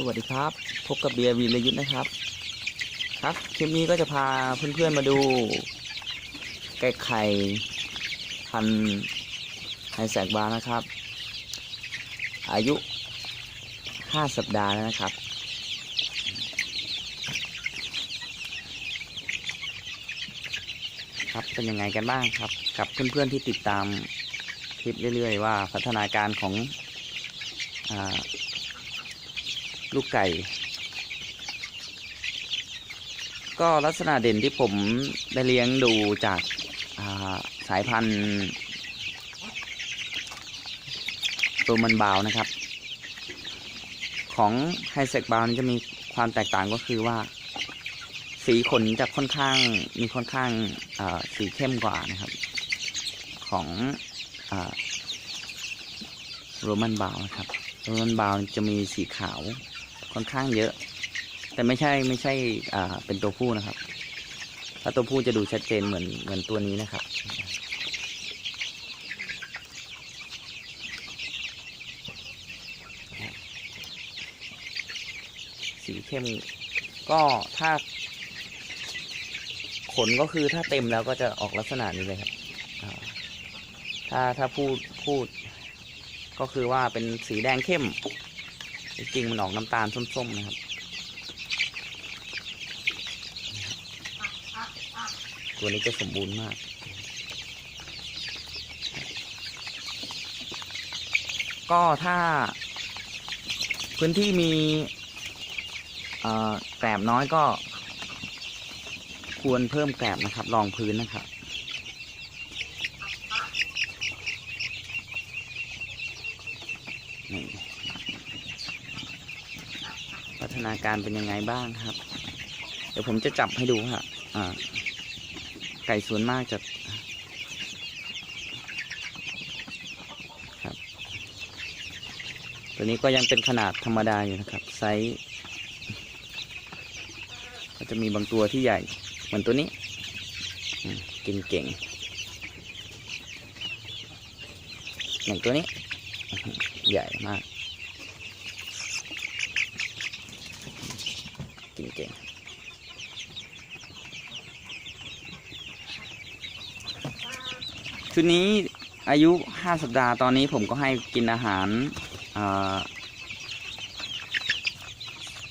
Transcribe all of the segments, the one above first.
สวัสดีครับ พบกับเบียร์วีรยุทธ์นะครับ ครับคลิปนี้ก็จะพาเพื่อนๆมาดู ไก่ไข่พันไฮแซกบาร์นะครับ อายุ 5 สัปดาห์แล้วนะครับ ครับเป็นยังไงกันบ้างครับ กับเพื่อนๆที่ติดตามคลิปเรื่อยๆว่าพัฒนาการของอ่า ลูกไก่ ก็ลักษณะเด่นที่ผมได้เลี้ยงดูจากาสายพันธุ์ตัวมันบาวนะครับ ของไฮเซกบาวนี่จะมีความแตกต่างก็คือว่า สีขนจะค่อนข้างมีค่อนข้างาสีเข้มกว่านะครับ ของโรมันบาวนะครับโรมันบาวจะมีสีขาว ค่อนข้างเยอะ แต่ไม่ใช่ไม่ใช่อ่าเป็นตัวผู้นะครับ ถ้าตัวผู้จะดูชัดเจนเหมือนเหมือนตัวนี้นะครับ สีเข้มก็ถ้า ขนก็คือถ้าเต็มแล้วก็จะออกลักษณะนี้เลยครับถ้าถ้าพูดพูด ก็คือว่าเป็นสีแดงเข้ม จริงมันออกน้ำตาลส้มๆนะครับตัวนี้จะสมบูรณ์มากก็ถ้าพื้นที่มีแกลบน้อยก็ ควรเพิ่มแกลบนะครับรองพื้นนะครับ นี่ พัฒนาการเป็นยังไงบ้างครับ เดี๋ยวผมจะจับให้ดูค่ะไก่ส่วนมากจะครับ ตัวนี้ก็ยังเป็นขนาดธรรมดาอยู่นะครับ ไซส์ก็จะมีบางตัวที่ใหญ่ เหมือนตัวนี้กินเก่งอย่างตัวนี้ ใหญ่มาก กิน เก่งชุดนี้อายุ5สัปดาห์ตอนนี้ผมก็ให้กินอาหารา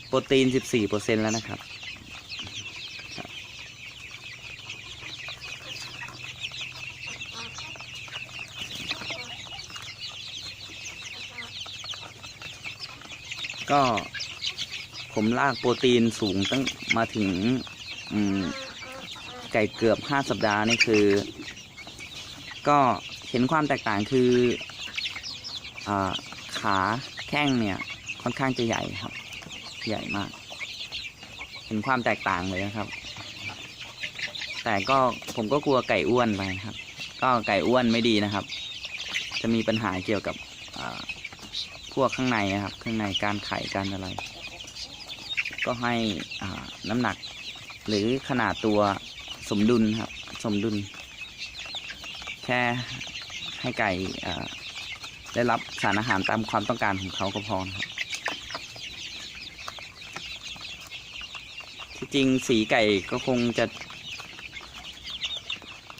โปรตีน 14%แล้วนะครับ ก็ ผมลากโปรตีนสูงตั้งมาถึงไก่เกือบ5สัปดาห์นี่คือ ก็เห็นความแตกต่างคืออขาแข้งเนี่ยค่อนข้างจะใหญ่ครับ ใหญ่มาก เห็นความแตกต่างเลยนะครับ แต่ก็ผมก็กลัวไก่อ้วนไปครับ ก็ไก่อ้วนไม่ดีนะครับ จะมีปัญหาเกี่ยวกับพวกข้างในนะครับ ข้างในการไข่การอะไร ก็ให้น้ำหนักหรือขนาดตัวสมดุลครับ สมดุล แค่ให้ไก่ได้รับสารอาหารตามความต้องการของเขาก็พอนะครับที่จริงสีไก่ก็คงจะ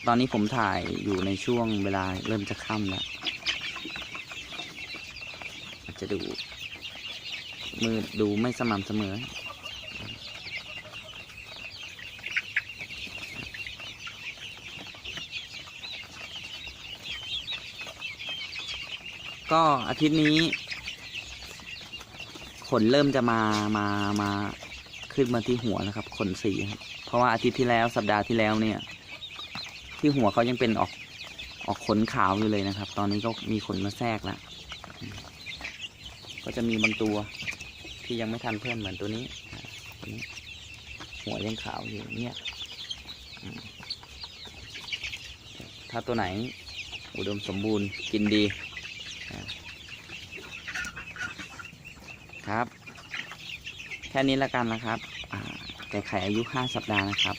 ตอนนี้ผมถ่ายอยู่ในช่วงเวลาเริ่มจะค่ำแล้วอาจจะดูมืดดูไม่สม่ำเสมอ ก็อาทิตย์นี้ ขนเริ่มจะมามามาขึ้นมาที่หัวแล้วครับ ขนสีครับเพราะว่าอาทิตย์ที่แล้วสัปดาห์ที่แล้วเนี่ย ที่หัวเขายังเป็นออกออกขนขาวอยู่เลยนะครับ ตอนนี้ก็มีขนมาแทรกแล้วก็จะมีบางตัวที่ยังไม่ทันเพื่อนเหมือนตัวนี้ หัวยังขาวอยู่เนี่ย ถ้าตัวไหนอุดมสมบูรณ์กินดี ครับ แค่นี้ละกันนะครับไก่ไข่อายุ 5 สัปดาห์นะครับ